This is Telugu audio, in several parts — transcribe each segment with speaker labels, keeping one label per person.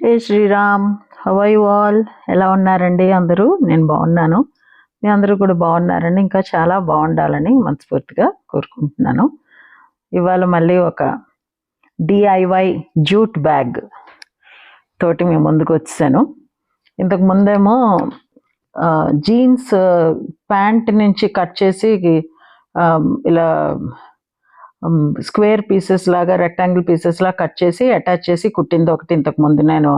Speaker 1: జై శ్రీరామ్. హవై వాల్ ఎలా ఉన్నారండి? అందరూ? నేను బాగున్నాను. మీ అందరూ కూడా బాగున్నారండి ఇంకా చాలా బాగుండాలని మనస్ఫూర్తిగా కోరుకుంటున్నాను. ఇవాళ మళ్ళీ ఒక డిఐవై జూట్ బ్యాగ్ తోటి మేము ముందుకు వచ్చాను. ఇంతకు ముందేమో జీన్స్ ప్యాంట్ నుంచి కట్ చేసి ఇలా స్క్వేర్ పీసెస్ లాగా రెక్టాంగిల్ పీసెస్ లాగా కట్ చేసి అటాచ్ చేసి కుట్టింది ఒకటి. ఇంతకు ముందు నేను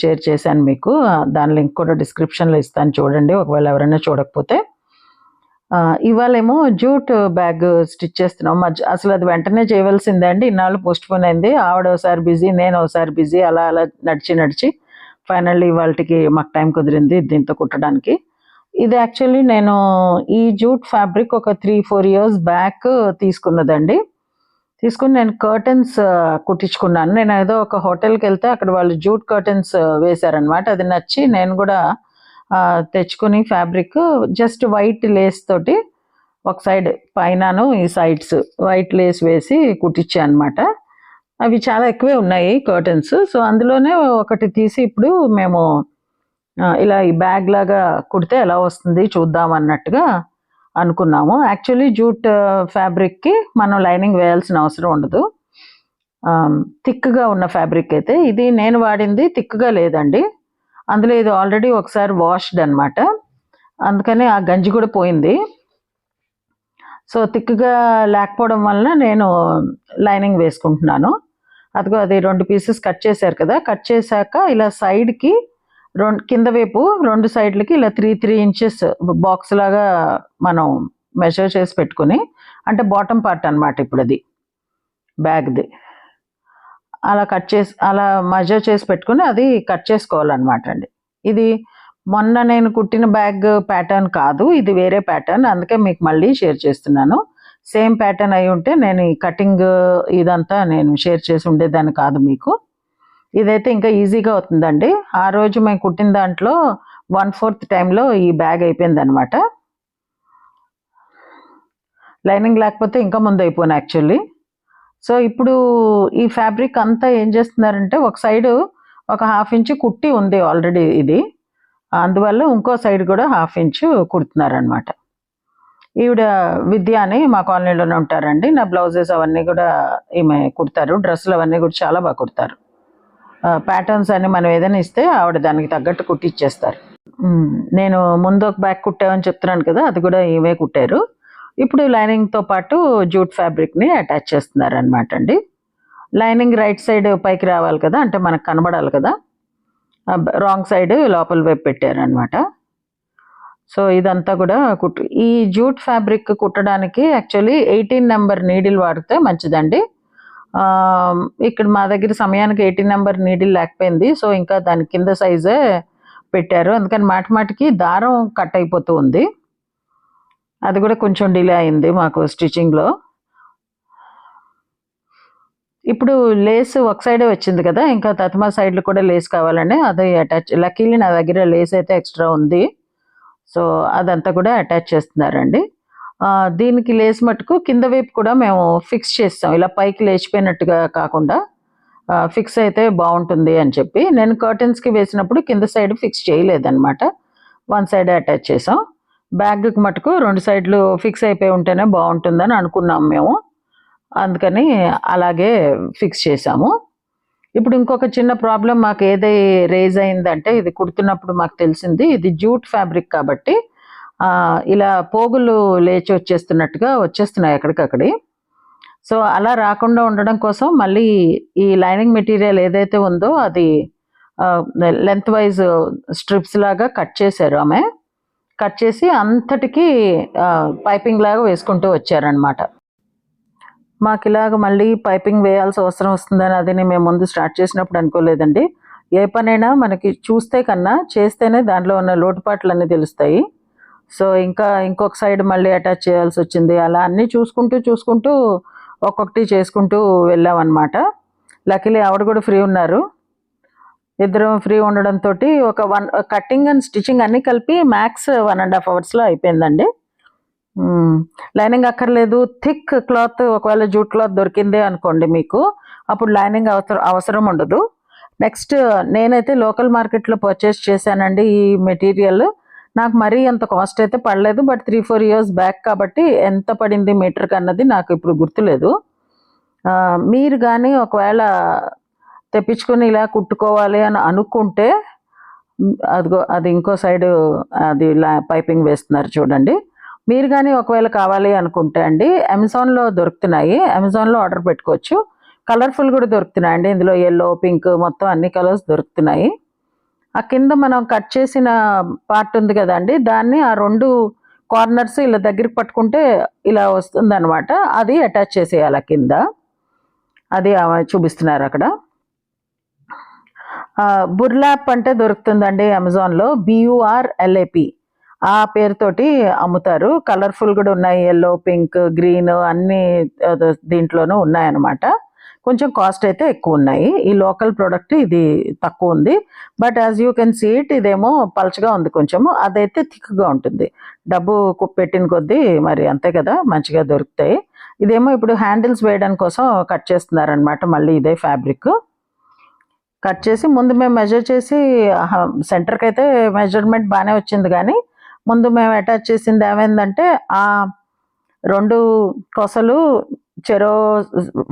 Speaker 1: షేర్ చేశాను మీకు. దాని లింక్ కూడా డిస్క్రిప్షన్లో ఇస్తాను చూడండి ఒకవేళ ఎవరైనా చూడకపోతే. ఇవాళేమో జూట్ బ్యాగ్ స్టిచ్ చేస్తున్నాం. మధ్య అసలు అది వెంటనే చేయవలసిందే అండి. ఇన్నాళ్ళు పోస్ట్ పోన్ అయింది. ఆవిడ ఒకసారి బిజీ నేను ఒకసారి బిజీ. అలా అలా నడిచి నడిచి ఫైనల్లీ ఇవాళకి మాకు టైం కుదిరింది దీంతో కుట్టడానికి. ఇది యాక్చువల్లీ నేను ఈ జూట్ ఫ్యాబ్రిక్ ఒక త్రీ ఫోర్ ఇయర్స్ బ్యాక్ తీసుకున్నదండి. తీసుకుని నేను కర్టన్స్ కుట్టించుకున్నాను. నేను ఏదో ఒక హోటల్కి వెళ్తే అక్కడ వాళ్ళు జూట్ కర్టన్స్ వేశారనమాట అది నచ్చి నేను కూడా తెచ్చుకుని ఫ్యాబ్రిక్ జస్ట్ వైట్ లేస్ తోటి ఒక సైడ్ పైనను ఈ సైడ్స్ వైట్ లేస్ వేసి కుట్టించాను అనమాట అవి చాలా ఎక్కువే ఉన్నాయి కర్టన్స్ సో అందులోనే ఒకటి తీసి ఇప్పుడు మేము ఇలా ఈ బ్యాగ్ లాగా కుడితే ఎలా వస్తుంది చూద్దాం అన్నట్టుగా అనుకున్నాము. యాక్చువల్లీ జూట్ ఫ్యాబ్రిక్కి మనం లైనింగ్ వేయాల్సిన అవసరం ఉండదు. థిక్గా ఉన్న ఫ్యాబ్రిక్ అయితే ఇది నేను వాడింది థిక్గా లేదండి. అందులో ఇది ఆల్రెడీ ఒకసారి వాష్డ్ అనమాట అందుకని ఆ గంజి కూడా పోయింది. సో థిక్గా లేకపోవడం వలన నేను లైనింగ్ వేసుకుంటున్నాను. అదిగో అది రెండు పీసెస్ కట్ చేశారు కదా. కట్ చేశాక ఇలా సైడ్కి రెండు కింద వైపు రెండు సైడ్లకి ఇలా త్రీ త్రీ ఇంచెస్ బాక్స్ లాగా మనం మెజర్ చేసి పెట్టుకుని అంటే బాటమ్ పార్ట్ అన్నమాట ఇప్పుడు అది బ్యాగ్ది. అలా కట్ చేసి అలా మెజర్ చేసి పెట్టుకుని అది కట్ చేసుకోవాలన్నమాట అండి. ఇది మొన్న నేను కుట్టిన బ్యాగ్ ప్యాటర్న్ కాదు ఇది వేరే ప్యాటర్న్ అందుకే మీకు మళ్ళీ షేర్ చేస్తున్నాను. సేమ్ ప్యాటర్న్ అయి ఉంటే నేను ఈ కటింగ్ ఇదంతా నేను షేర్ చేసి ఉండేదాన్ని కాదు మీకు. ఇదైతే ఇంకా ఈజీగా అవుతుందండి. ఆ రోజు మేము కుట్టిన దాంట్లో వన్ ఫోర్త్ టైంలో ఈ బ్యాగ్ అయిపోయింది అనమాట లైనింగ్ లేకపోతే ఇంకా ముందు అయిపోను యాక్చువల్లీ. సో ఇప్పుడు ఈ ఫ్యాబ్రిక్ అంతా ఏం చేస్తున్నారంటే ఒక సైడు ఒక హాఫ్ ఇంచ్ కుట్టి ఉంది ఆల్రెడీ ఇది. అందువల్ల ఇంకో సైడ్ కూడా హాఫ్ ఇంచ్ కుడుతున్నారనమాట ఈవిడ విద్య అని మా కాలనీలోనే ఉంటారండి. నా బ్లౌజెస్ అవన్నీ కూడా ఈమె కుడతారు. డ్రెస్సులు అవన్నీ కూడా చాలా బాగా కుడతారు. ప్యాటర్న్స్ అని మనం ఏదైనా ఇస్తే ఆవిడ దానికి తగ్గట్టు కుట్టిచ్చేస్తారు. నేను ముందు ఒక బ్యాగ్ కుట్టామని చెప్తున్నాను కదా అది కూడా ఇవే కుట్టారు. ఇప్పుడు లైనింగ్తో పాటు జూట్ ఫ్యాబ్రిక్ని అటాచ్ చేస్తున్నారు అనమాట అండి. లైనింగ్ రైట్ సైడ్ పైకి రావాలి కదా అంటే మనకు కనబడాలి కదా. రాంగ్ సైడ్ లోపల వైపు పెట్టారనమాట సో ఇదంతా కూడా కుట్టు ఈ జూట్ ఫ్యాబ్రిక్ కుట్టడానికి యాక్చువల్లీ ఎయిటీన్ నెంబర్ నీడిల్ వాడితే మంచిదండి. ఇక్కడ మా దగ్గర సమయానికి ఎయిటీన్ నెంబర్ నీడిల్ లేకపోయింది. సో ఇంకా దాని కింద సైజే పెట్టారు. అందుకని మాటి మాటికి దారం కట్ అయిపోతూ ఉంది. అది కూడా కొంచెం డిలే అయింది మాకు స్టిచ్చింగ్లో ఇప్పుడు లేస్ ఒక సైడే వచ్చింది కదా ఇంకా తత్మా సైడ్లు కూడా లేస్ కావాలండి. అది అటాచ్ లక్కీలీ నా దగ్గర లేస్ అయితే ఎక్స్ట్రా ఉంది. సో అదంతా కూడా అటాచ్ చేస్తున్నారండి. దీనికి లేస్ మటుకు కింద వైపు కూడా మేము ఫిక్స్ చేస్తాం. ఇలా పైకి లేచిపోయినట్టుగా కాకుండా ఫిక్స్ అయితే బాగుంటుంది అని చెప్పి. నేను కర్టెన్స్కి వేసినప్పుడు కింద సైడ్ ఫిక్స్ చేయలేదన్నమాట. వన్ సైడ్ అటాచ్ చేసాం. బ్యాగ్కి మటుకు రెండు సైడ్లు ఫిక్స్ అయిపోయి ఉంటేనే బాగుంటుందని అనుకున్నాం మేము. అందుకని అలాగే ఫిక్స్ చేసాము. ఇప్పుడు ఇంకొక చిన్న ప్రాబ్లం మాకు ఏదై రేజ్ అయిందంటే ఇది కుడుతున్నప్పుడు మాకు తెలిసింది ఇది జూట్ ఫ్యాబ్రిక్ కాబట్టి ఇలా పోగులు లేచి వచ్చేస్తున్నట్టుగా వచ్చేస్తున్నాయి ఎక్కడికక్కడి సో అలా రాకుండా ఉండడం కోసం మళ్ళీ ఈ లైనింగ్ మెటీరియల్ ఏదైతే ఉందో అది లెంత్ వైజ్ స్ట్రిప్స్ లాగా కట్ చేశారు ఆమె. కట్ చేసి అంతటికి పైపింగ్ లాగా వేసుకుంటూ వచ్చారనమాట మాకు ఇలాగ మళ్ళీ పైపింగ్ వేయాల్సిన అవసరం వస్తుందని అది మేము ముందు స్టార్ట్ చేసినప్పుడు అనుకోలేదండి. ఏ పనైనా మనకి చూస్తే కన్నా చేస్తేనే దాంట్లో ఉన్న లోటుపాట్లు అన్నీ తెలుస్తాయి. సో ఇంకా ఇంకొక సైడ్ మళ్ళీ అటాచ్ చేయాల్సి వచ్చింది. అలా అన్నీ చూసుకుంటూ చూసుకుంటూ ఒక్కొక్కటి చేసుకుంటూ వెళ్ళామన్నమాట. లక్కీలీ ఆవిడ కూడా ఫ్రీ ఉన్నారు. ఇద్దరం ఫ్రీ ఉండడంతో ఒక వన్ కటింగ్ అండ్ స్టిచ్చింగ్ అన్నీ కలిపి మ్యాక్స్ వన్ అండ్ హాఫ్ అవర్స్లో అయిపోయిందండి. లైనింగ్ అక్కర్లేదు. థిక్ క్లాత్ ఒకవేళ జూట్ క్లాత్ దొరికిందే అనుకోండి మీకు. అప్పుడు లైనింగ్ అవసరం అవసరం ఉండదు. నెక్స్ట్ నేనైతే లోకల్ మార్కెట్లో పర్చేస్ చేశానండి ఈ మెటీరియల్. నాకు మరీ అంత కాస్ట్ అయితే పడలేదు but three four years back కాబట్టి ఎంత పడింది మీటర్కి అన్నది నాకు ఇప్పుడు గుర్తులేదు. మీరు కానీ ఒకవేళ తెప్పించుకొని ఇలా కుట్టుకోవాలి అని అనుకుంటే అదిగో అది ఇంకో సైడ్ అది పైపింగ్ వేస్తున్నారు చూడండి. మీరు కానీ ఒకవేళ కావాలి అనుకుంటే అండి అమెజాన్లో దొరుకుతున్నాయి. అమెజాన్లో ఆర్డర్ పెట్టుకోవచ్చు. కలర్ఫుల్ కూడా దొరుకుతున్నాయి అండి ఇందులో ఎల్లో పింక్ మొత్తం అన్ని కలర్స్ దొరుకుతున్నాయి. ఆ కింద మనం కట్ చేసిన పార్ట్ ఉంది కదండి దాన్ని ఆ రెండు కార్నర్స్ ఇలా దగ్గరికి పట్టుకుంటే ఇలా వస్తుంది అనమాట అది అటాచ్ చేసేయాలి ఆ కింద. అది చూపిస్తున్నారు అక్కడ. బుర్లాప్ అంటే దొరుకుతుందండి అమెజాన్లో. బియుఆర్ఎల్ఏపి ఆ పేరుతోటి అమ్ముతారు. కలర్ఫుల్ కూడా ఉన్నాయి. ఎల్లో పింక్ గ్రీన్ అన్ని దీంట్లోనూ ఉన్నాయన్నమాట. కొంచెం కాస్ట్ అయితే ఎక్కువ ఉన్నాయి ఈ లోకల్ ప్రోడక్ట్ ఇది తక్కువ ఉంది. But as you can see it ఇదేమో పల్చగా ఉంది కొంచెము. అదైతే థిక్గా ఉంటుంది. డబ్బు పెట్టిన కొద్దీ మరి అంతే కదా మంచిగా దొరుకుతాయి. ఇదేమో ఇప్పుడు హ్యాండిల్స్ వేయడం కోసం కట్ చేస్తున్నారనమాట మళ్ళీ ఇదే ఫ్యాబ్రిక్ కట్ చేసి ముందు మేము మెజర్ చేసి సెంటర్కి అయితే మెజర్మెంట్ బాగానే వచ్చింది కానీ ముందు మేము అటాచ్ చేసింది ఏమైందంటే ఆ రెండు కొసలు చెరో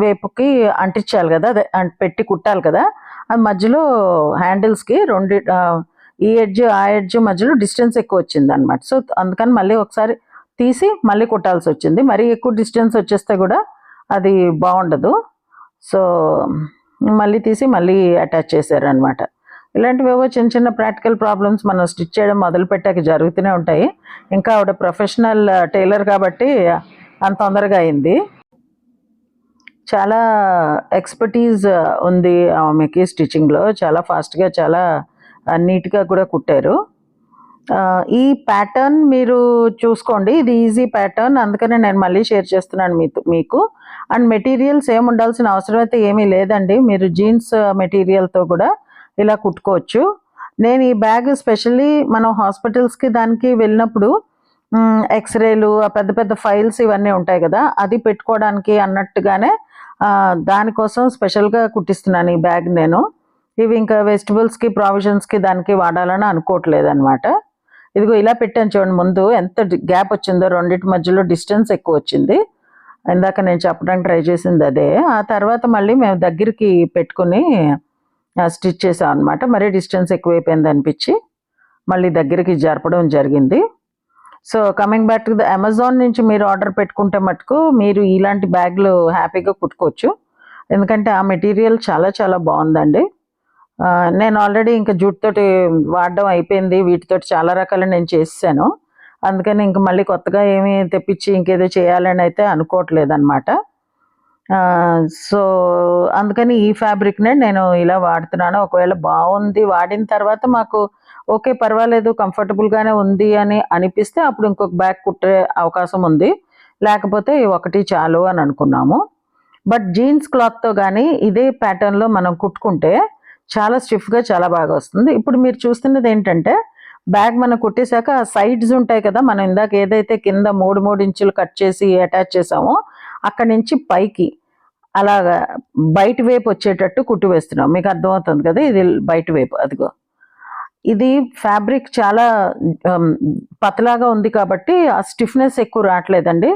Speaker 1: వైపుకి అంటించాలి కదా అదే పెట్టి కుట్టాలి కదా అది మధ్యలో హ్యాండిల్స్కి రెండు ఈ ఎడ్జ్ ఆ ఎడ్జ్ మధ్యలో డిస్టెన్స్ ఎక్కువ వచ్చింది అనమాట సో అందుకని మళ్ళీ ఒకసారి తీసి మళ్ళీ కుట్టాల్సి వచ్చింది. మరీ ఎక్కువ డిస్టెన్స్ వచ్చేస్తే కూడా అది బాగుండదు. సో మళ్ళీ తీసి మళ్ళీ అటాచ్ చేశారనమాట ఇలాంటివేవో చిన్న చిన్న ప్రాక్టికల్ ప్రాబ్లమ్స్ మనం స్టిచ్ చేయడం మొదలుపెట్టాక జరుగుతూనే ఉంటాయి. ఇంకా ఆవిడ ప్రొఫెషనల్ టైలర్ కాబట్టి అంత తొందరగా అయింది. చాలా ఎక్స్పర్టీజ్ uh, ఉంది ఆమెకి స్టిచ్చింగ్లో చాలా ఫాస్ట్గా చాలా uh, నీట్గా కూడా కుట్టారు. Uh, ఈ ప్యాటర్న్ మీరు చూసుకోండి. ఇది ఈజీ ప్యాటర్న్ అందుకనే నేను మళ్ళీ షేర్ చేస్తున్నాను మీతో మీకు. అండ్ మెటీరియల్స్ ఏమి ఉండాల్సిన అవసరం అయితే ఏమీ లేదండి. మీరు జీన్స్ మెటీరియల్తో కూడా ఇలా కుట్టుకోవచ్చు. నేను ఈ బ్యాగ్ స్పెషల్లీ మనం హాస్పిటల్స్కి దానికి వెళ్ళినప్పుడు um, ఎక్స్రేలు పెద్ద పెద్ద ఫైల్స్ ఇవన్నీ ఉంటాయి కదా అది పెట్టుకోవడానికి అన్నట్టుగానే దానికోసం స్పెషల్గా కుట్టిస్తున్నాను ఈ బ్యాగ్ నేను. ఇవి ఇంకా వెజిటబుల్స్కి ప్రావిజన్స్కి దానికి వాడాలని అనుకోవట్లేదు అనమాట ఇదిగో ఇలా పెట్టాను చూడండి ముందు. ఎంత గ్యాప్ వచ్చిందో రెండింటి మధ్యలో డిస్టెన్స్ ఎక్కువ వచ్చింది. ఇందాక నేను చెప్పడానికి ట్రై చేసింది అదే. ఆ తర్వాత మళ్ళీ మేము దగ్గరికి పెట్టుకుని స్టిచ్ చేసాం అనమాట మరీ డిస్టెన్స్ ఎక్కువైపోయింది అనిపించి. మళ్ళీ దగ్గరికి జరపడం జరిగింది. So coming back to the Amazon నుంచి మీరు ఆర్డర్ పెట్టుకుంటే మటుకు మీరు ఇలాంటి బ్యాగ్లు హ్యాపీగా కుట్టుకోవచ్చు. ఎందుకంటే ఆ మెటీరియల్ చాలా చాలా బాగుందండి. నేను ఆల్రెడీ ఇంకా జూట్తోటి వాడడం అయిపోయింది. వీటితోటి చాలా రకాలు నేను చేసాను అందుకని ఇంక మళ్ళీ కొత్తగా ఏమి తెప్పించి ఇంకేదో చేయాలని అయితే అనుకోవట్లేదు అనమాట సో అందుకని ఈ ఫ్యాబ్రిక్నే నేను ఇలా వాడుతున్నాను. ఒకవేళ బాగుంది వాడిన తర్వాత మాకు ఓకే పర్వాలేదు కంఫర్టబుల్గానే ఉంది అని అనిపిస్తే అప్పుడు ఇంకొక బ్యాగ్ కుట్టే అవకాశం ఉంది. లేకపోతే ఒకటి చాలు అని అనుకున్నాము. బట్ జీన్స్ క్లాత్తో కానీ ఇదే ప్యాటర్న్లో మనం కుట్టుకుంటే చాలా స్టిఫ్గా చాలా బాగా వస్తుంది. ఇప్పుడు మీరు చూస్తున్నది ఏంటంటే బ్యాగ్ మనం కుట్టేశాక సైడ్స్ ఉంటాయి కదా మనం ఇందాక ఏదైతే కింద మూడు మూడు ఇంచులు కట్ చేసి అటాచ్ చేసామో అక్కడి నుంచి పైకి అలాగా బయట వైపు వచ్చేటట్టు కుట్టు వేస్తున్నాం. మీకు అర్థమవుతుంది కదా ఇది బయట వైపు అదిగో. ఇది ఫ్యాబ్రిక్ చాలా పతలాగా ఉంది కాబట్టి ఆ స్టిఫ్నెస్ ఎక్కువ రావట్లేదండి.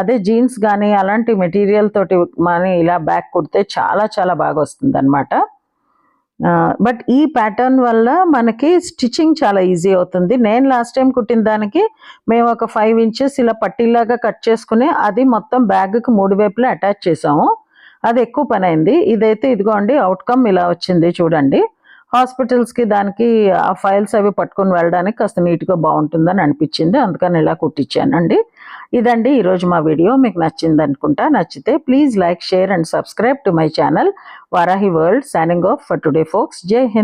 Speaker 1: అదే జీన్స్ కానీ అలాంటి మెటీరియల్ తోటి కానీ ఇలా బ్యాక్ కుడితే చాలా చాలా బాగా వస్తుంది అనమాట బట్ ఈ ప్యాటర్న్ వల్ల మనకి స్టిచ్చింగ్ చాలా ఈజీ అవుతుంది. నేను లాస్ట్ టైం కుట్టిన దానికి మేము ఒక ఫైవ్ ఇంచెస్ ఇలా పట్టీలాగా కట్ చేసుకుని అది మొత్తం బ్యాగ్కి మూడు వైపులా అటాచ్ చేసాము. అది ఎక్కువ పని అయింది. ఇదైతే ఇదిగోండి అవుట్కమ్ ఇలా వచ్చింది చూడండి. హాస్పిటల్స్కి దానికి ఆ ఫైల్స్ అవి పట్టుకొని వెళ్ళడానికి కాస్త నీట్గా బాగుంటుందని అనిపించింది. అందుకని ఇలా కుట్టించానండి. ఇదండి ఈరోజు మా వీడియో. మీకు నచ్చింది అనుకుంటా నచ్చితే please like share and subscribe to my channel. Varahi world signing off for today folks. Jai Hind.